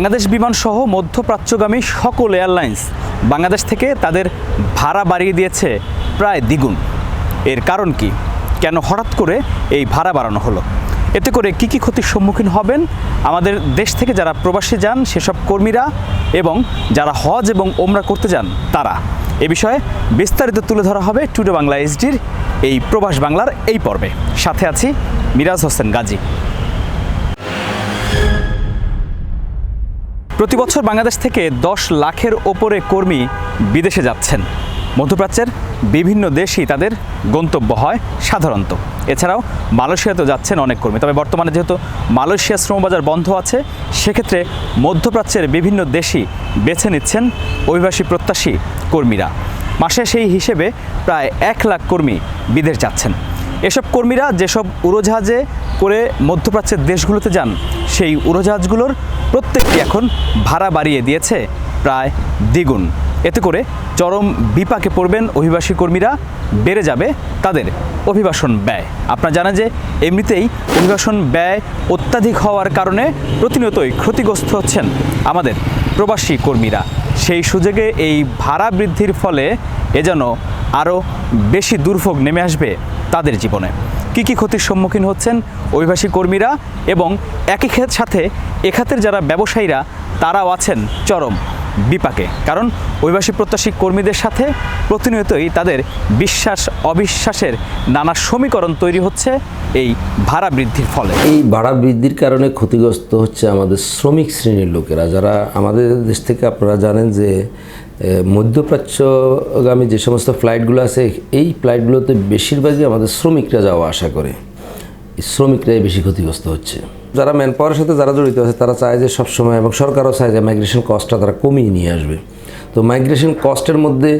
বাংলাদেশ বিমান সহ মধ্যপ্রাচ্যগামী সকল এয়ারলাইন্স বাংলাদেশ থেকে তাদের ভাড়া বাড়িয়ে দিয়েছে প্রায় দ্বিগুণ। এর কারণ কি? কেন হঠাৎ করে এই ভাড়া বাড়ানো হলো? এতে করে কি কি ক্ষতির সম্মুখীন হবেন? আমাদের দেশ থেকে যারা প্রবাসী যান, সেসব কর্মীরা এবং যারা হজ এবং ওমরা করতে যান, তারা। এ বিষয়ে বিস্তারিত তুলে ধরা হবে টুডে বাংলা এইচডির এই প্রবাস বাংলার এই পর্বে। সাথে আছি মিরাজ হোসেন গাজী। প্রতি বছর বাংলাদেশ থেকে দশ লাখের ওপরে কর্মী বিদেশে যাচ্ছেন। মধ্যপ্রাচ্যের বিভিন্ন দেশই তাদের গন্তব্য হয় সাধারণত। এছাড়াও মালয়েশিয়াতেও যাচ্ছেন অনেক কর্মী। তবে বর্তমানে যেহেতু মালয়েশিয়া শ্রমবাজার বন্ধ আছে, সেক্ষেত্রে মধ্যপ্রাচ্যের বিভিন্ন দেশই বেছে নিচ্ছেন অভিবাসী প্রত্যাশী কর্মীরা। মাসে সেই হিসেবে প্রায় এক লাখ কর্মী বিদেশ যাচ্ছেন। এসব কর্মীরা যেসব উড়োজাহাজে করে মধ্যপ্রাচ্যের দেশগুলোতে যান, সেই উড়োজাহাজগুলোর প্রত্যেকটি এখন ভাড়া বাড়িয়ে দিয়েছে প্রায় দ্বিগুণ। এতে করে চরম বিপাকে পড়বেন অভিবাসী কর্মীরা, বেড়ে যাবে তাদের অভিবাসন ব্যয়। আপনারা জানেন যে এমনিতেই অভিবাসন ব্যয় অত্যাধিক হওয়ার কারণে প্রতিনিয়তই ক্ষতিগ্রস্ত হচ্ছেন আমাদের প্রবাসী কর্মীরা। সেই সুযোগে এই ভাড়া বৃদ্ধির ফলে এ যেন আরও বেশি দুর্ভোগ নেমে আসবে তাদের জীবনে। কি কি ক্ষতির সম্মুখীন হচ্ছেন অভিবাসী কর্মীরা এবং একই সাথে এখাতের যারা ব্যবসায়ীরা, তারাও আছেন চরম বিপাকে। কারণ অভিবাসী প্রত্যাশী কর্মীদের সাথে প্রতিনিয়তই তাদের বিশ্বাস, অবিশ্বাসের নানা সমীকরণ তৈরি হচ্ছে এই ভাড়া বৃদ্ধির ফলে। এই ভাড়া বৃদ্ধির কারণে ক্ষতিগ্রস্ত হচ্ছে আমাদের শ্রমিক শ্রেণির লোকেরা। যারা আমাদের দেশ থেকে আপনারা জানেন যে মধ্যপ্রাচ্যগামী যে সমস্ত ফ্লাইটগুলো আছে, এই ফ্লাইটগুলোতে বেশিরভাগই আমাদের শ্রমিকরা যাওয়া আশা করে। শ্রমিকরাই বেশি ক্ষতিগ্রস্ত হচ্ছে। যারা ম্যান পাওয়ারের সাথে যারা জড়িত আছে, তারা চায় যে সবসময় এবং সরকারও চায় যে মাইগ্রেশন কস্টটা তারা কমিয়ে নিয়ে আসবে। তো মাইগ্রেশন কস্টের মধ্যে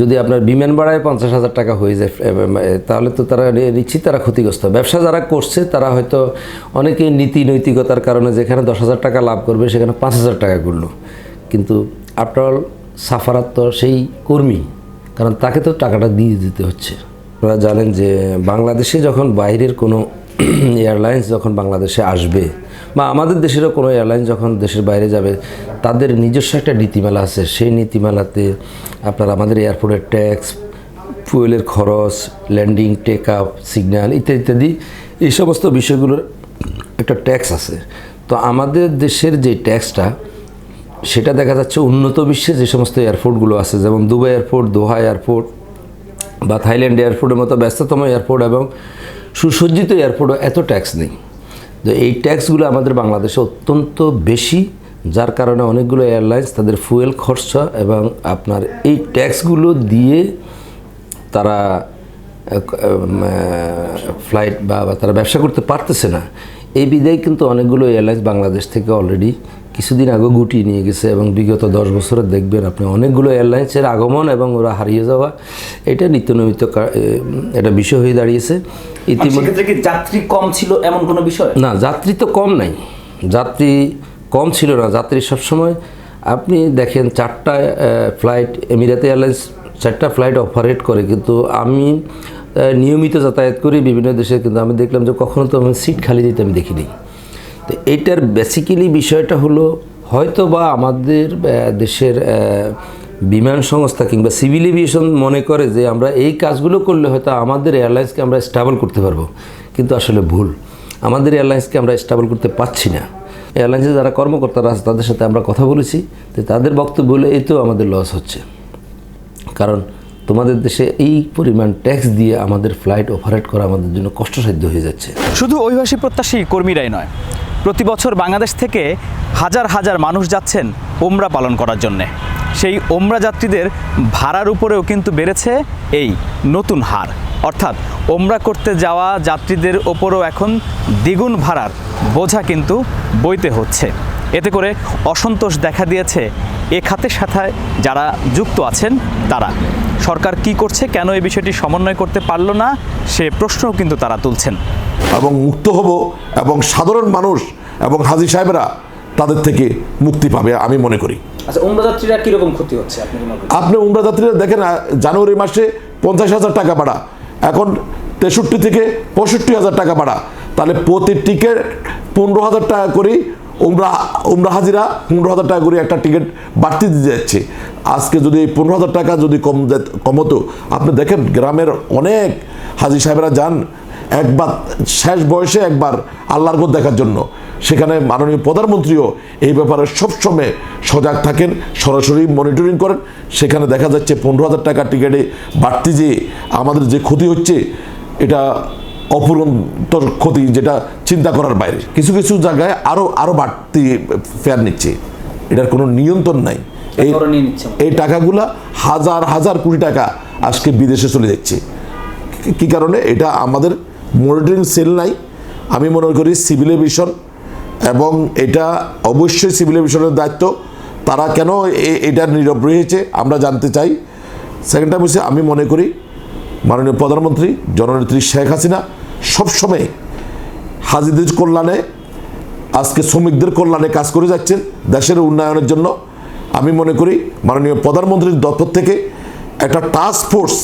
যদি আপনার বিমান ভাড়ায় পঞ্চাশ হাজার টাকা হয়ে যায় তাহলে তো তারা নিচ্ছি তারা ক্ষতিগ্রস্ত। ব্যবসা যারা করছে, তারা হয়তো অনেকে নীতি নৈতিকতার কারণে যেখানে দশ হাজার টাকা লাভ করবে, সেখানে পাঁচ হাজার টাকা করল। কিন্তু আফটার অল সাফারাত তো সেই কর্মী, কারণ তাকে তো টাকাটা দিয়ে দিতে হচ্ছে। আপনারা জানেন যে বাংলাদেশে যখন বাইরের কোনো এয়ারলাইন্স যখন বাংলাদেশে আসবে, বা আমাদের দেশেরও কোনো এয়ারলাইন্স যখন দেশের বাইরে যাবে, তাদের নিজস্ব একটা নীতিমালা আছে। সেই নীতিমালাতে আপনার আমাদের এয়ারপোর্টের ট্যাক্স, ফুয়েলের খরচ, ল্যান্ডিং টেক আপ সিগন্যাল ইত্যাদি ইত্যাদি, এই সমস্ত বিষয়গুলোর একটা ট্যাক্স আছে। তো আমাদের দেশের যে ট্যাক্সটা সেটা দেখা যাচ্ছে উন্নত বিশ্বে যে সমস্ত এয়ারপোর্টগুলো আছে, যেমন দুবাই এয়ারপোর্ট দোহা এয়ারপোর্ট বা থাইল্যান্ড এয়ারপোর্টের মতো ব্যস্ততম এয়ারপোর্ট এবং সুসজ্জিত এয়ারপোর্টও এত ট্যাক্স নেই। তো এই ট্যাক্সগুলো আমাদের বাংলাদেশে অত্যন্ত বেশি, যার কারণে অনেকগুলো এয়ারলাইন্স তাদের ফুয়েল খরচা এবং আপনার এই ট্যাক্সগুলো দিয়ে তারা ফ্লাইট বা তারা ব্যবসা করতে পারতেছে না। এই বিদায় কিন্তু অনেকগুলো এয়ারলাইন্স বাংলাদেশ থেকে অলরেডি কিছুদিন আগে গুটিয়ে নিয়ে গেছে এবং বিগত দশ বছরে দেখবেন আপনি অনেকগুলো এয়ারলাইন্সের আগমন এবং ওরা হারিয়ে যাওয়া এটা নিত্যনৈমিত একটা বিষয় হয়ে দাঁড়িয়েছে। ইতিমধ্যে সেক্ষেত্রে কি যাত্রী কম ছিল এমন কোনো বিষয়? না যাত্রী তো কম নাই। যাত্রী কম ছিল না। যাত্রী সবসময় আপনি দেখেন চারটা ফ্লাইট এমিরাতে এয়ারলাইন্স চারটা ফ্লাইট অপারেট করে কিন্তু আমি নিয়মিত যাতায়াত করি বিভিন্ন দেশে কিন্তু আমি দেখলাম যে কখনো তো আমি সিট খালি দিতে আমি দেখিনি। তো এইটার বেসিক্যালি বিষয়টা হলো হয়তো বা আমাদের দেশের বিমান সংস্থা কিংবা সিভিল এভিয়েশন মনে করে যে আমরা এই কাজগুলো করলে হয়তো আমাদের এয়ারলাইন্সকে আমরা স্টেবল করতে পারব। কিন্তু আসলে ভুল। আমাদের এয়ারলাইন্সকে আমরা স্টেবল করতে পারছি না। এয়ারলাইন্সে যারা কর্মকর্তারা আছে, তাদের সাথে আমরা কথা বলেছি। তো তাদের বক্তব্য হলো তো আমাদের লস হচ্ছে। কারণ তোমাদের দেশে এই পরিমাণ ট্যাক্স দিয়ে আমাদের ফ্লাইট অপারেট করা আমাদের জন্য কষ্টসাধ্য হয়ে যাচ্ছে। শুধু অভিবাসী প্রত্যাশী কর্মীরাই নয় প্রতি বছর বাংলাদেশ থেকে হাজার হাজার মানুষ যাচ্ছেন ওমরা পালন করার জন্যে। সেই ওমরা যাত্রীদের ভাড়ার উপরেও কিন্তু বেড়েছে এই নতুন হার। অর্থাৎ ওমরা করতে যাওয়া যাত্রীদের ওপরও এখন দ্বিগুণ ভাড়ার বোঝা কিন্তু বইতে হচ্ছে। এতে করে অসন্তোষ দেখা দিয়েছে এ খাতের সাথে যারা যুক্ত আছেন তারা। সরকার কি করছে কেন এই বিষয়টি সমন্বয় করতে পারল না সে প্রশ্নও কিন্তু তারা তুলছেন। এবং মুক্ত হব এবং সাধারণ মানুষ এবং হাজি সাহেবরা তাদের থেকে মুক্তি পাবে আমি মনে করি। আচ্ছা ক্ষতি হচ্ছে আপনি মনে করেন? আপনি উমরা যাত্রীরা দেখেন জানুয়ারি মাসে পঞ্চাশ হাজার টাকা ভাড়া এখন তেষট্টি থেকে পঁয়ষট্টি হাজার টাকা ভাড়া। তাহলে প্রতি টিকিট পনেরো হাজার টাকা করে উমরা উমরা হাজিরা পনেরো হাজার টাকা করে একটা টিকিট বাড়তি দিতে যাচ্ছে। আজকে যদি পনেরো হাজার টাকা যদি কম কমতো, আপনি দেখেন গ্রামের অনেক হাজি সাহেবরা যান একবার শেষ বয়সে একবার আল্লাহর ঘর দেখার জন্য। সেখানে মাননীয় প্রধানমন্ত্রীও এই ব্যাপারে সবসময় সজাগ থাকেন, সরাসরি মনিটরিং করেন। সেখানে দেখা যাচ্ছে পনেরো হাজার টাকা টিকিটে বাড়তি যে আমাদের যে ক্ষতি হচ্ছে, এটা অপুরন্তর ক্ষতি যেটা চিন্তা করার বাইরে। কিছু কিছু জায়গায় আরও আরও বাড়তি ফেয়ার নিচ্ছে। এটার কোনো নিয়ন্ত্রণ নাই। এই। এই টাকাগুলা হাজার হাজার কোটি টাকা আজকে বিদেশে চলে যাচ্ছে। কি- কারণে? এটা আমাদের মনিটরিং সেল নাই। আমি মনে করি সিভিল এভিশন এবং এটা অবশ্যই সিভিল এভিশনের দায়িত্ব। তারা কেন এ- এটা নীরব রয়েছে? আমরা জানতে চাই। সেকেন্ড টাইম হচ্ছে আমি মনে করি মাননীয় প্রধানমন্ত্রী জননেত্রী শেখ হাসিনা সবসময় হাজিদের কল্যাণে, আজকে শ্রমিকদের কল্যাণে কাজ করে যাচ্ছেন দেশের উন্নয়নের জন্য। আমি মনে করি মাননীয় প্রধানমন্ত্রীর দপ্তর থেকে একটা টাস্ক ফোর্স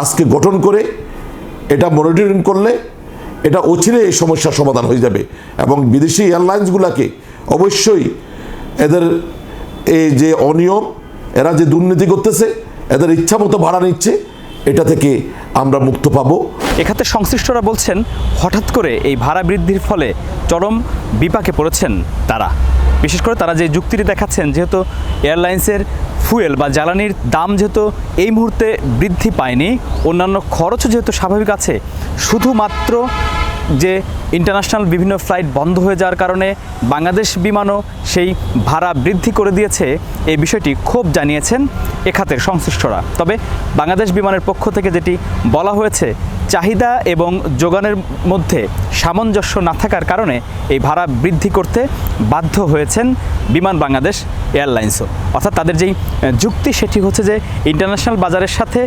আজকে গঠন করে এটা মনিটরিং করলে এটা অচিরে এই সমস্যার সমাধান হয়ে যাবে এবং বিদেশি এয়ারলাইন্সগুলোকে অবশ্যই এদের এই যে অনিয়ম, এরা যে দুর্নীতি করতেছে, এদের ইচ্ছা মতো ভাড়া নিচ্ছে, এটা থেকে আমরা মুক্ত পাবো। এখাতে সংশ্লিষ্টরা বলছেন, হঠাৎ করে এই ভাড়া বৃদ্ধির ফলে চরম বিপাকে পড়েছেন তারা। বিশেষ করে তারা যে যুক্তিটি দেখাচ্ছেন, যেহেতু এয়ারলাইন্সের ফুয়েল বা জ্বালানির দাম যেহেতু এই মুহূর্তে বৃদ্ধি পায়নি, অন্যান্য খরচও যেহেতু স্বাভাবিক আছে, শুধুমাত্র যে ইন্টারন্যাশনাল বিভিন্ন ফ্লাইট বন্ধ হয়ে যাওয়ার কারণে বাংলাদেশ বিমানও সেই ভাড়া বৃদ্ধি করে দিয়েছে, এই বিষয়টি ক্ষোভ জানিয়েছেন এখাতের সংশ্লিষ্টরা। তবে বাংলাদেশ বিমানের পক্ষ থেকে যেটি বলা হয়েছে চাহিদা এবং যোগানের মধ্যে সামঞ্জস্য না থাকার কারণে এই ভাড়া বৃদ্ধি করতে বাধ্য হয়েছেন বিমান বাংলাদেশ এয়ারলাইন্সও। অর্থাৎ তাদের যেই যুক্তি সেটি হচ্ছে যে ইন্টারন্যাশনাল বাজারের সাথে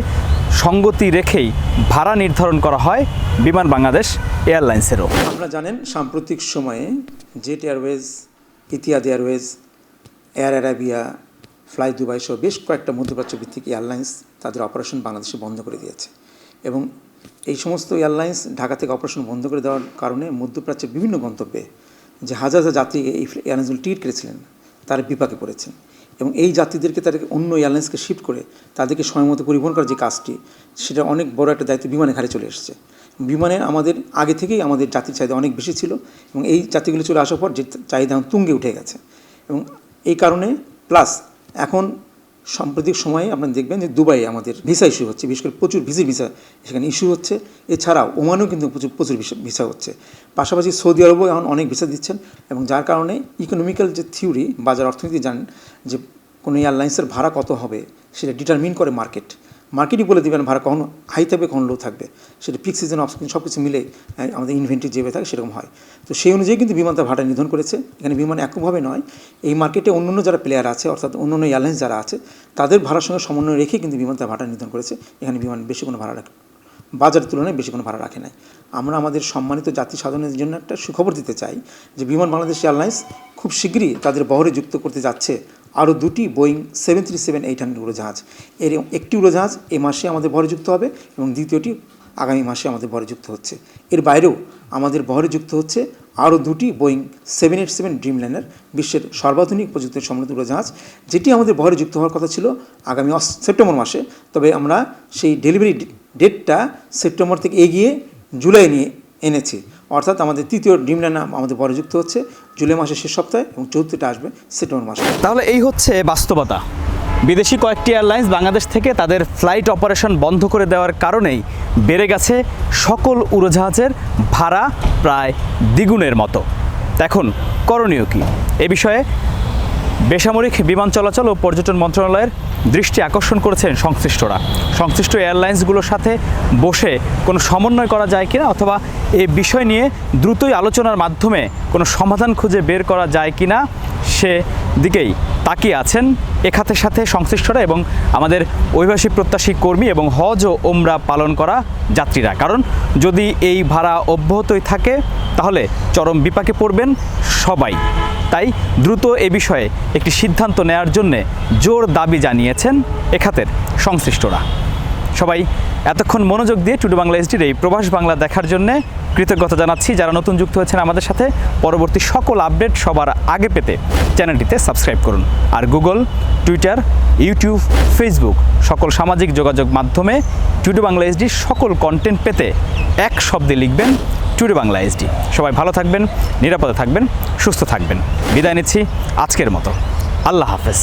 সঙ্গতি রেখেই ভাড়া নির্ধারণ করা হয় বিমান বাংলাদেশ এয়ারলাইন্সেরও। আপনারা জানেন, সাম্প্রতিক সময়ে Jet Airways, Etihad Airways, Air Arabia, Fly Dubai সহ বেশ কয়েকটা মধ্যপ্রাচ্য ভিত্তিক এয়ারলাইন্স তাদের অপারেশন বাংলাদেশে বন্ধ করে দিয়েছে। এবং এই সমস্ত এয়ারলাইন্স ঢাকা থেকে অপারেশন বন্ধ করে দেওয়ার কারণে মধ্যপ্রাচ্যের বিভিন্ন গন্তব্যে যে হাজার হাজার যাত্রী এই এয়ারলাইন্সগুলো টিকিট কেটেছিলেন, তারা বিপাকে পড়েছেন। এবং এই যাত্রীদেরকে তাদেরকে অন্য এয়ারলাইন্সকে শিফট করে তাদেরকে সময় মতো পরিবহন করার যে কাজটি, সেটা অনেক বড় একটা দায়িত্ব বিমানে ঘাড়ে চলে এসেছে। বিমানে আমাদের আগে থেকেই আমাদের যাত্রীর চাহিদা অনেক বেশি ছিল এবং এই যাত্রীগুলো চলে আসার পর যে চাহিদা তুঙ্গে উঠে গেছে। এবং এই কারণে প্লাস এখন সাম্প্রতিক সময়ে আপনারা দেখবেন যে দুবাইয়ে আমাদের ভিসা ইস্যু হচ্ছে, বিশেষ করে প্রচুর ভিসি ভিসা সেখানে ইস্যু হচ্ছে। এছাড়াও ওমানেও কিন্তু প্রচুর প্রচুর ভিসা- ভিসা হচ্ছে। পাশাপাশি সৌদি আরবও এখন অনেক ভিসা দিচ্ছেন এবং যার কারণে ইকোনমিক্যাল যে থিওরি বাজার অর্থনীতি জানেন যে কোনো এয়ারলাইন্সের ভাড়া কত হবে, সেটা ডিটারমিন করে মার্কেট মার্কেটই বলে দেবেন, ভাড়া কখন হাই থাকবে, কখনো লো থাকবে। সেটা পিক সিজন অফ সিজন সব কিছু মিলে আমাদের ইনভেন্টরি যেভাবে থাকে সেরকম হয়। তো সেই অনুযায়ী কিন্তু বিমান তার ভাড়া নির্ধারণ করেছে। এখানে বিমান এককভাবে নয়। এই মার্কেটে অন্য অন্য যারা প্লেয়ার আছে, অর্থাৎ অন্য অন্য এয়ারলাইন্স যারা আছে, তাদের ভাড়ার সঙ্গে সমন্বয় রেখে কিন্তু বিমান তার ভাড়া নির্ধারণ করেছে। এখানে বিমান বেশি কোনো ভাড়া রাখে, বাজারের তুলনায় বেশি কোনো ভাড়া রাখে নাই। আমরা আমাদের সম্মানিত জাতি সাধারণের জন্য একটা সুখবর দিতে চাই যে বিমান বাংলাদেশ এয়ারলাইন্স খুব শীঘ্রই তাদের বহরে যুক্ত করতে যাচ্ছে আরও দুটি Boeing seven three seven eight hundred উড়োজাহাজ। এর একটি উড়োজাহাজ এ মাসে আমাদের বহরে যুক্ত হবে এবং দ্বিতীয়টি আগামী মাসে আমাদের বহরে যুক্ত হচ্ছে। এর বাইরেও আমাদের বহরে যুক্ত হচ্ছে আরও দুটি Boeing seven eight seven Dreamliner, বিশ্বের সর্বাধুনিক প্রযুক্তির সমৃদ্ধ উড়োজাহাজ, যেটি আমাদের বহরে যুক্ত হওয়ার কথা ছিল আগামী সেপ্টেম্বর মাসে। তবে আমরা সেই ডেলিভারি ডেটটা সেপ্টেম্বর থেকে এগিয়ে জুলাই নিয়ে এনেছি। অর্থাৎ আমাদের তৃতীয় ড্রিমলাইনার আমাদের বহরে যুক্ত হচ্ছে, জুলাই মাসের শেষ সপ্তাহে এবং চতুর্থটা আসবে সেপ্টেম্বর মাসে। তাহলে এই হচ্ছে বাস্তবতা। বিদেশি কয়েকটি এয়ারলাইন্স বাংলাদেশ থেকে তাদের ফ্লাইট অপারেশন বন্ধ করে দেওয়ার কারণেই বেড়ে গেছে সকল উড়োজাহাজের ভাড়া প্রায় দ্বিগুণের মতো। এখন করণীয় কি? এ বিষয়ে বেসামরিক বিমান চলাচল ও পর্যটন মন্ত্রণালয়ের দৃষ্টি আকর্ষণ করেছেন সংশ্লিষ্টরা। সংশ্লিষ্ট এয়ারলাইন্সগুলোর সাথে বসে কোনো সমন্বয় করা যায় কিনা অথবা এই বিষয় নিয়ে দ্রুতই আলোচনার মাধ্যমে কোনো সমাধান খুঁজে বের করা যায় কিনা সে দিকেই তাকিয়ে আছেন এখাতের সাথে সংশ্লিষ্টরা এবং আমাদের অভিবাসী প্রত্যাশী কর্মী এবং হজ ও ওমরা পালন করা যাত্রীরা। কারণ যদি এই ভাড়া অব্যাহতই থাকে, তাহলে চরম বিপাকে পড়বেন সবাই। তাই দ্রুত এ বিষয়ে একটি সিদ্ধান্ত নেয়ার জন্যে জোর দাবি জানিয়েছেন এখাতের সংশ্লিষ্টরা। সবাই, এতক্ষণ মনোযোগ দিয়ে টুডু বাংলা এসডির এই প্রবাস বাংলা দেখার জন্য কৃতজ্ঞতা জানাচ্ছি। যারা নতুন যুক্ত হয়েছেন আমাদের সাথে, পরবর্তী সকল আপডেট সবার আগে পেতে চ্যানেলটিতে সাবস্ক্রাইব করুন। আর গুগল, টুইটার, ইউটিউব, ফেসবুক সকল সামাজিক যোগাযোগ মাধ্যমে টুডু বাংলা এসডি সকল কন্টেন্ট পেতে এক শব্দে লিখবেন টুডু বাংলা এসডি। সবাই ভালো থাকবেন, নিরাপদে থাকবেন, সুস্থ থাকবেন। বিদায় নিচ্ছি আজকের মতো। আল্লাহ হাফেজ।